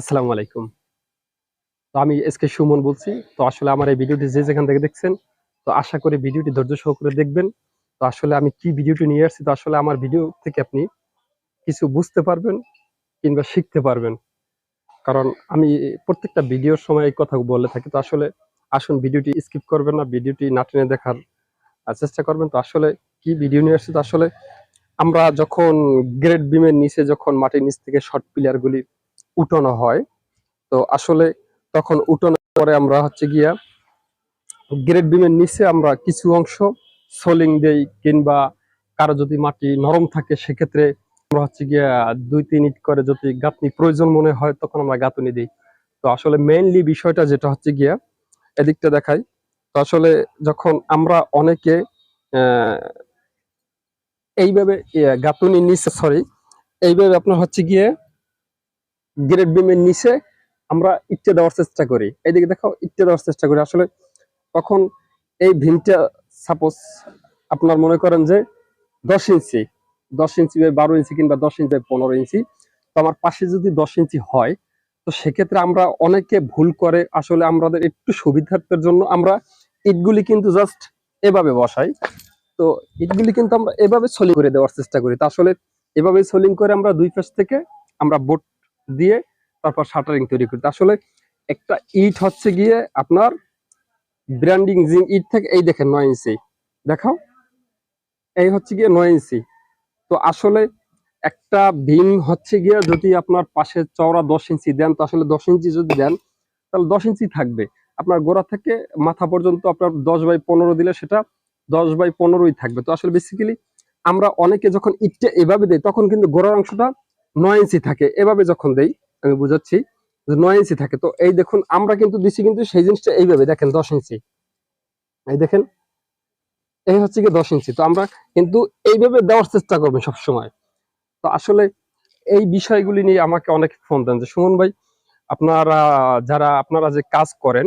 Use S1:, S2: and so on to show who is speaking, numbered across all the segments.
S1: আসসালামু আলাইকুম। তো আমি এস কে সুমন বলছি। তো আসলে আমার এই ভিডিওটি যে যেখান থেকে দেখছেন, তো আশা করি ভিডিওটি ধৈর্য সহকারে দেখবেন। তো আসলে আমি কি ভিডিওটি নিয়ে আসছি, তো আসলে আমার ভিডিও থেকে আপনি কিছু বুঝতে পারবেন কিংবা শিখতে পারবেন। কারণ আমি প্রত্যেকটা ভিডিওর সময় এই কথা বলে থাকি। তো আসলে আসুন ভিডিওটি স্কিপ করবেন না, ভিডিওটি না টেনে দেখার চেষ্টা করবেন। তো আসলে কি ভিডিও নিয়ে আসছি, তো আসলে আমরা যখন গ্রেড বিমের নিচে, যখন মাটির নিচ থেকে শর্ট প্লেয়ারগুলি উঠানো হয়। তো আসলে তখন উঠানোর পরে আমরা হচ্ছে গিয়া গ্রেড বিমের নিচে আমরা কিছু অংশ সোলিং দেই কিংবা কারও যদি মাটি নরম থাকে সেক্ষেত্রে আমরা হচ্ছে গিয়া দুই তিন ইট করে যদি গাঁথনি প্রয়োজন মনে হয় তখন আমরা গাঁথনি দিই। তো আসলে মেইনলি বিষয়টা যেটা হচ্ছে গিয়া এদিকটা দেখাই। তো আসলে যখন আমরা অনেকে এইভাবে ইয়ে, গাঁথনির নিচে সরি এইভাবে আপনার হচ্ছে গিয়ে গ্রেড বিমের নিচে আমরা ইটটা দেওয়ার চেষ্টা করি। এইদিকে দেখো ইটটা দেওয়ার চেষ্টা করি। আসলে তখন এই ভীমটা সাপোজ আপনার মনে করেন যে দশ ইঞ্চি দশ ইঞ্চি বাই বারো ইঞ্চি কিংবা দশ ইঞ্চি বাই পনেরো ইঞ্চি, তো আমার পাশে যদি দশ ইঞ্চি হয়, তো সেক্ষেত্রে আমরা অনেকে ভুল করে আসলে আমাদের একটু সুবিধার্থের জন্য আমরা ইটগুলি কিন্তু জাস্ট এভাবে বসাই। তো ইটগুলি কিন্তু আমরা এভাবে সোলিং করে দেওয়ার চেষ্টা করি। তা আসলে এভাবে সোলিং করে আমরা দুই পাশ থেকে আমরা বোট দিয়ে তারপর শাটারিং তৈরি করি। তা আসলে একটা ইট হচ্ছে গিয়ে আপনার ব্র্যান্ডিং জিং ইট থেকে, এই দেখেন নয় ইঞ্চি। দেখাও। এই হচ্ছে গিয়ে নয় ইঞ্চি। তো আসলে একটা ভীম হচ্ছে গিয়ে যদি আপনার পাশে চওড়া দশ ইঞ্চি দেন, তো আসলে দশ ইঞ্চি যদি দেন, তাহলে দশ ইঞ্চি থাকবে। আপনার গোড়া থেকে মাথা পর্যন্ত আপনার দশ বাই পনেরো দিলে সেটা দশ বাই পনেরোই থাকবে। তো আসলে বেসিক্যালি আমরা অনেকে যখন ইটটা এভাবে দেই, তখন কিন্তু গোড়ার অংশটা নয় ইঞ্চি থাকে। এভাবে যখন দেই, আমি বুঝাচ্ছি যে নয় ইঞ্চি থাকে। তো এই দেখুন, আমরা কিন্তু দিচ্ছি কিন্তু সেই জিনিসটা এইভাবে। দেখেন, দশ ইঞ্চি। এই দেখেন, এই হচ্ছে কি দশ ইঞ্চি। তো আমরা কিন্তু এইভাবে দেওয়ার চেষ্টা করবেন সবসময়। তো আসলে এই বিষয়গুলি নিয়ে আমাকে অনেক ফোন দেন যে, সুমন ভাই, আপনারা যারা, আপনারা যে কাজ করেন,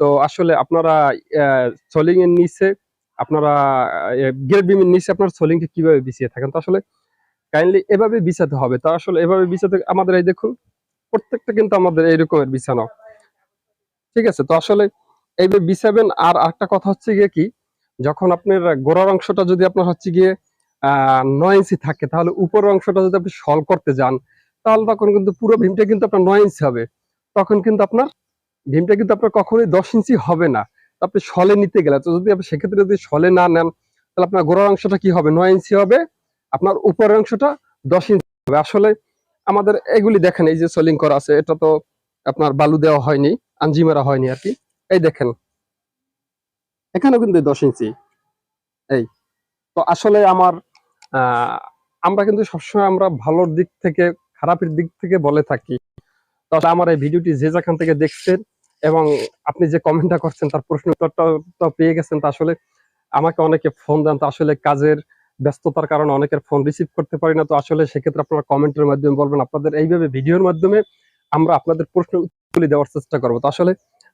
S1: তো আসলে আপনারা সোলিং এর নিচে, আপনারা গ্রেড বিমের নিচে আপনার সোলিংকে কীভাবে বিছিয়ে থাকেন? তো আসলে কাইন্ডলি এভাবে বিছাতে হবে। তো আসলে এভাবে বিছাতে আমাদের এই দেখুন, প্রত্যেকটা কিন্তু আমাদের এইরকমের বিছানো। ঠিক আছে? তো আসলে এইভাবে বিছাবেন, আর একটা কথা হচ্ছে গিয়ে কি, যখন আপনার গোড়ার অংশটা যদি আপনার হচ্ছে গিয়ে আহ নয় ইঞ্চি থাকে, তাহলে উপরের অংশটা যদি আপনি সল করতে যান, তাহলে তখন কিন্তু পুরো ভীমটা কিন্তু আপনার নয় ইঞ্চি হবে। তখন কিন্তু আপনার ভীমটা কিন্তু আপনার কখনোই দশ ইঞ্চি হবে না। আপনি সলে নিতে গেলে, তো যদি আপনি সেক্ষেত্রে যদি সলে না নেন, তাহলে আপনার গোড়ার অংশটা কি হবে? নয় ইঞ্চি হবে। আপনার উপরের অংশটা দশ ইঞ্চি হবে। আসলে আমাদের এগুলি দেখেন, এই যে সোলিং করা আছে, এটা তো আপনার বালু দেওয়া হয়নি আঞ্জি মারা হয়নি আর কি। এই দেখেন, এখানেও কিন্তু দশ ইঞ্চি। এই, তো আসলে আমার আমরা কিন্তু সবসময় আমরা ভালোর দিক থেকে, খারাপের দিক থেকে বলে থাকি। তো আমার এই ভিডিওটি যে যেখান থেকে দেখছেন এবং আপনি যে কমেন্টটা করছেন, তার প্রশ্ন উত্তরটা পেয়ে গেছেন, তা আসলে আমাকে অনেকে ফোন দেন, তো আসলে কাজের ব্যস্ততার কারণে অনেকের ফোন রিসিভ করতে পারি না। তো আসলে সেক্ষেত্রে আপনারা কমেন্টের মাধ্যমে বলবেন, আপনাদের এইভাবে ভিডিওর মাধ্যমে আমরা আপনাদের প্রশ্ন উত্তরগুলি দেওয়ার চেষ্টা করব। তো আসলে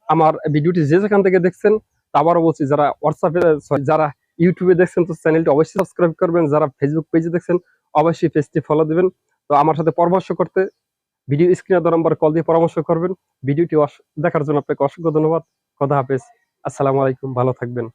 S1: আমার ভিডিওটি যে যেখান থেকে দেখছেন, তা আবারও বলছি, যারা হোয়াটসঅ্যাপে যারা ইউটিউবে দেখছেন, তো চ্যানেলটি অবশ্যই সাবস্ক্রাইব করবেন। যারা ফেসবুক পেজে দেখছেন, অবশ্যই পেজটি ফলো দিবেন। তো আমার সাথে পরামর্শ করতে ভিডিও স্ক্রিনে দেওয়া নম্বরে কল দিয়ে পরামর্শ করবেন। ভিডিওটি দেখার জন্য আপনাকে অসংখ্য ধন্যবাদ। কথা হাফেজ। আসসালামু আলাইকুম। ভালো থাকবেন।